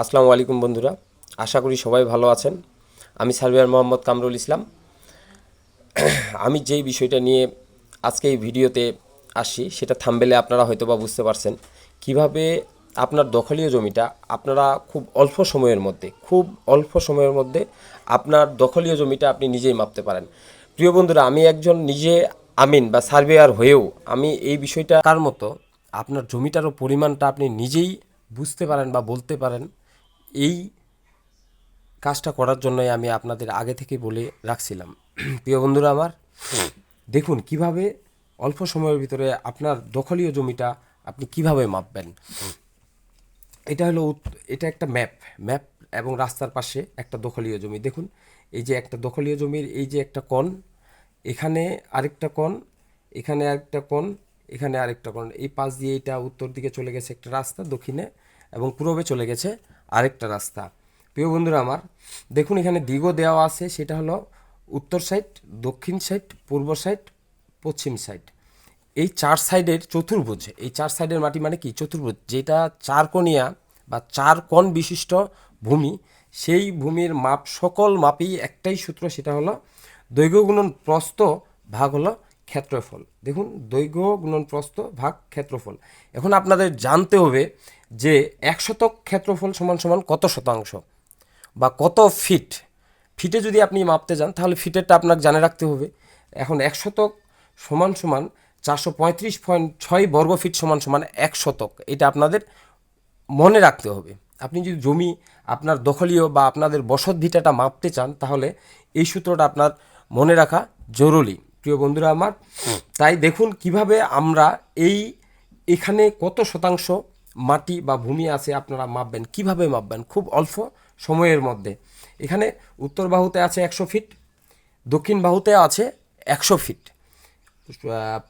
আসসালামু আলাইকুম বন্ধুরা। আশা করি সবাই ভালো আছেন। আমি সার্ভেয়ার মোহাম্মদ কামরুল ইসলাম। আমি যেই বিষয়টা নিয়ে আজকে এই ভিডিওতে আসি, সেটা থামবেলে আপনারা হয়তো বা বুঝতে পারছেন। কীভাবে আপনার দখলীয় জমিটা, আপনারা খুব অল্প সময়ের মধ্যে, খুব অল্প সময়ের মধ্যে আপনার দখলীয় জমিটা আপনি নিজেই মাপতে পারেন। প্রিয় বন্ধুরা, আমি একজন নিজে আমিন বা সার্ভেয়ার হয়েও আমি এই বিষয়টা কার মতো, আপনার জমিটারও পরিমাণটা আপনি নিজেই বুঝতে পারেন বা বলতে পারেন। এই কাজটা করার জন্যই আমি আপনাদের আগে থেকে বলে রাখছিলাম। প্রিয় বন্ধুরা আমার, দেখুন কীভাবে অল্প সময়ের ভিতরে আপনার দখলীয় জমিটা আপনি কীভাবে মাপবেন। এটা হলো এটা একটা ম্যাপ ম্যাপ এবং রাস্তার পাশে একটা দখলীয় জমি। দেখুন, এই যে একটা দখলীয় জমির এই যে একটা কোণ, এখানে আরেকটা কোণ, এখানে আরেকটা কোণ, এখানে আরেকটা কোণ। এই পাশ দিয়ে এটা উত্তর দিকে চলে গেছে একটা রাস্তা দক্ষিণে এবং পূর্বে চলে গেছে আরেকটা রাস্তা। প্রিয় বন্ধুরা আমার, দেখুন এখানে দিগও দেওয়া আছে, সেটা হলো উত্তর সাইড দক্ষিণ সাইড পূর্ব সাইড পশ্চিম সাইড এই চার সাইডের চতুর্ভুজ, এই চার সাইডের মাটি মানে কি? চতুর্ভুজ, যেটা চার কোণিয়া বা চার কোণ বিশিষ্ট ভূমি, সেই ভূমির মাপ, সকল মাপই একটাই সূত্র, সেটা হলো দৈর্ঘ্য গুণন প্রস্থ ভাগ হলো ক্ষেত্রফল। দেখুন, দৈর্ঘ্য গুণন প্রস্থ ভাগ ক্ষেত্রফল। এখন আপনাদের জানতে হবে যে এক শতক ক্ষেত্রফল সমান সমান কত শতাংশ বা কত ফিট? ফিটে যদি আপনি মাপতে যান, তাহলে ফিটেরটা আপনাকে জানে রাখতে হবে। এখন এক শতক সমান সমান চারশো পঁয়ত্রিশ পয়েন্ট ছয় বর্গ ফিট সমান সমান এক শতক। এটা আপনাদের মনে রাখতে হবে। আপনি যদি জমি আপনার দখলীয় বা আপনাদের বসত ভিটাটা মাপতে চান, তাহলে এই সূত্রটা আপনার মনে রাখা জরুরি। প্রিয় বন্ধুরা আমার, তাই দেখুন কীভাবে আমরা এই এখানে কত শতাংশ মাটি বা ভূমি আছে আপনারা মাপবেন। কীভাবে মাপবেন? খুব অল্প সময়ের মধ্যে। এখানে উত্তর বাহুতে আছে একশো ফিট, দক্ষিণ বাহুতে আছে একশো ফিট।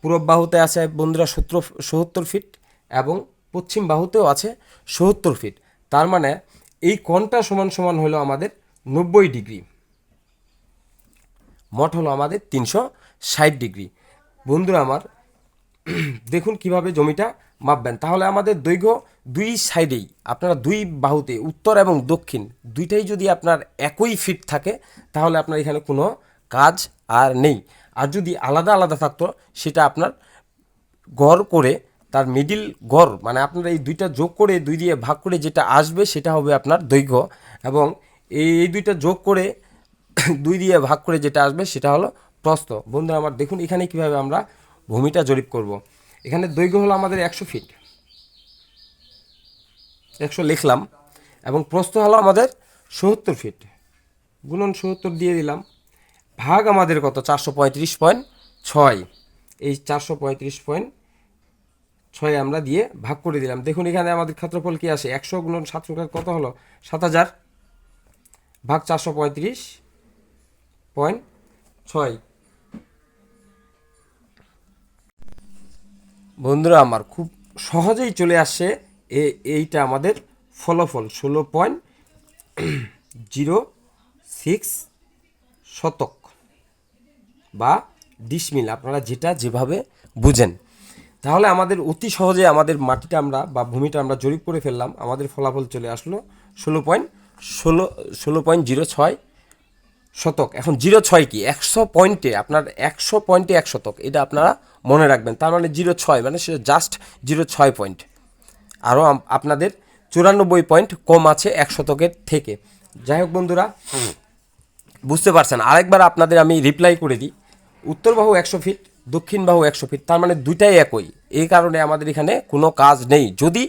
পূরব বাহুতে আছে বন্ধুরা সত্তর সত্তর ফিট এবং পশ্চিম বাহুতেও আছে সত্তর ফিট। তার মানে এই কোণটা সমান সমান হলো আমাদের নব্বই ডিগ্রি। মোট হলো আমাদের তিনশো ষাট ডিগ্রি। বন্ধুরা আমার, দেখুন কীভাবে জমিটা মাপবেন তাহলে আমাদের দৈর্ঘ্য দুই সাইডেই, আপনারা দুই বাহুতে, উত্তর এবং দক্ষিণ, দুইটাই যদি আপনার একই ফিট থাকে, তাহলে আপনার এখানে কোনো কাজ আর নেই। আর যদি আলাদা আলাদা থাকতো, সেটা আপনার গড় করে, তার মিডিল গড় মানে আপনারা এই দুইটা যোগ করে, দুই দিয়ে ভাগ করে যেটা আসবে, সেটা হবে আপনার দৈর্ঘ্য। এবং এই দুইটা যোগ করে দুই দিয়ে ভাগ করে যেটা আসবে সেটা হলো প্রস্থ। বন্ধুরা, আমার দেখুন এখানে কীভাবে আমরা ভূমিটা জরিপ করব। এখানে দৈর্ঘ্য হলো আমাদের একশো ফিট। একশো লিখলাম। এবং প্রস্থ হলো আমাদের সত্তর ফিট। গুণন সত্তর দিয়ে দিলাম। ভাগ আমাদের কত? চারশো পঁয়ত্রিশ পয়েন্ট ছয়। এই চারশো পঁয়ত্রিশ পয়েন্ট ছয় আমরা দিয়ে ভাগ করে দিলাম। দেখুন এখানে আমাদের ক্ষেত্রফল কি আসে? একশো গুণন সাতশো কত হলো? সাত হাজার। ভাগ চারশো পঁয়ত্রিশ পয়েন্ট ছয়। বন্ধুরা, আমার খুব সহজেই চলে আসছে এ, এইটা আমাদের ফলাফল। ষোলো পয়েন্ট জিরো সিক্স শতক বা ডিসমিল, আপনারা যেটা যেভাবে বুঝেন। তাহলে আমাদের অতি সহজে আমাদের মাটিটা আমরা বা ভূমিটা আমরা জরিপ করে ফেললাম, আমাদের ফলাফল চলে আসলো ষোলো পয়েন্ট ষোলো ষোলো পয়েন্ট জিরো ছয় শতক। এখন জিরো ছয় কি? একশো পয়েন্টে, আপনার একশো পয়েন্টে এক শতক। এটা আপনারা মনে রাখবেন। তার মানে জিরো ছয় মানে সে জাস্ট জিরো ছয় পয়েন্ট। আরও আপনাদের চুরানব্বই পয়েন্ট কম আছে এক শতকের থেকে। যাই হোক বন্ধুরা, বুঝতে পারছেন। আরেকবার আপনাদের আমি রিপ্লাই করে দিই। উত্তর বাহু একশো ফিট দক্ষিণ বাহু একশো ফিট তার মানে দুইটাই একই। এই কারণে আমাদের এখানে কোনো কাজ নেই। যদি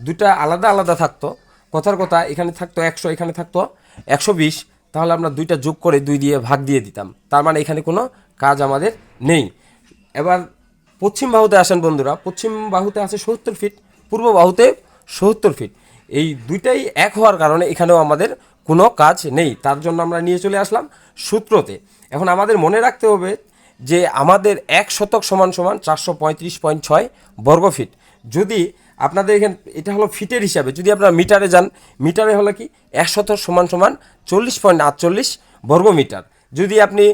দুটা আলাদা আলাদা থাকতো, কথার কথা এখানে থাকতো একশো, এখানে থাকতো একশো বিশ তাহলে আমরা দুইটা যোগ করে দুই দিয়ে ভাগ দিয়ে দিতাম। তার মানে এখানে কোনো কাজ আমাদের নেই। এবার পশ্চিম বাহুতে আসেন বন্ধুরা। পশ্চিম বাহুতে আছে সত্তর ফিট, পূর্ব বাহুতে সত্তর ফিট। এই দুইটাই এক হওয়ার কারণে এখানেও আমাদের কোনো কাজ নেই। তার জন্য আমরা নিয়ে চলে আসলাম সূত্রতে। এখন আমাদের মনে রাখতে হবে যে আমাদের এক শতক সমান সমান চারশো পঁয়ত্রিশ পয়েন্ট ছয় বর্গ ফিট যদি আপনাদের এখানে এটা হলো ফিটের হিসাবে, যদি আপনারা মিটারে যান, মিটারে হলো কি এক শতক সমান সমান চল্লিশ পয়েন্ট আটচল্লিশ বর্গ মিটার যদি আপনি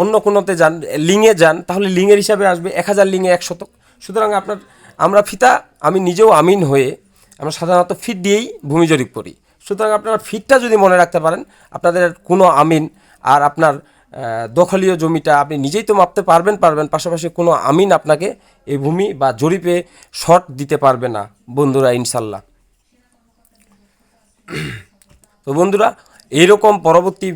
অন্য কোনোতে যান লিঙে যান, তাহলে লিঙের হিসাবে আসবে এক হাজার লিঙে এক শতক সুতরাং আপনার, আমরা ফিতা, আমি নিজেও আমিন হয়ে আমরা সাধারণত ফিট দিয়েই ভূমি জরিপ করি। সুতরাং আপনারা ফিটটা যদি মনে রাখতে পারেন, আপনাদের কোনো আমিন আর আপনার দখলীয় জমিটা আপনি নিজেই তো মাপতে পারবেন পারবেন। পাশাপাশি কোনো আমিন আপনাকে এই ভূমি বা জরিপে শর্ট দিতে পারবে না, বন্ধুরা, ইনশাল্লাহ। তো বন্ধুরা, এইরকম পরবর্তী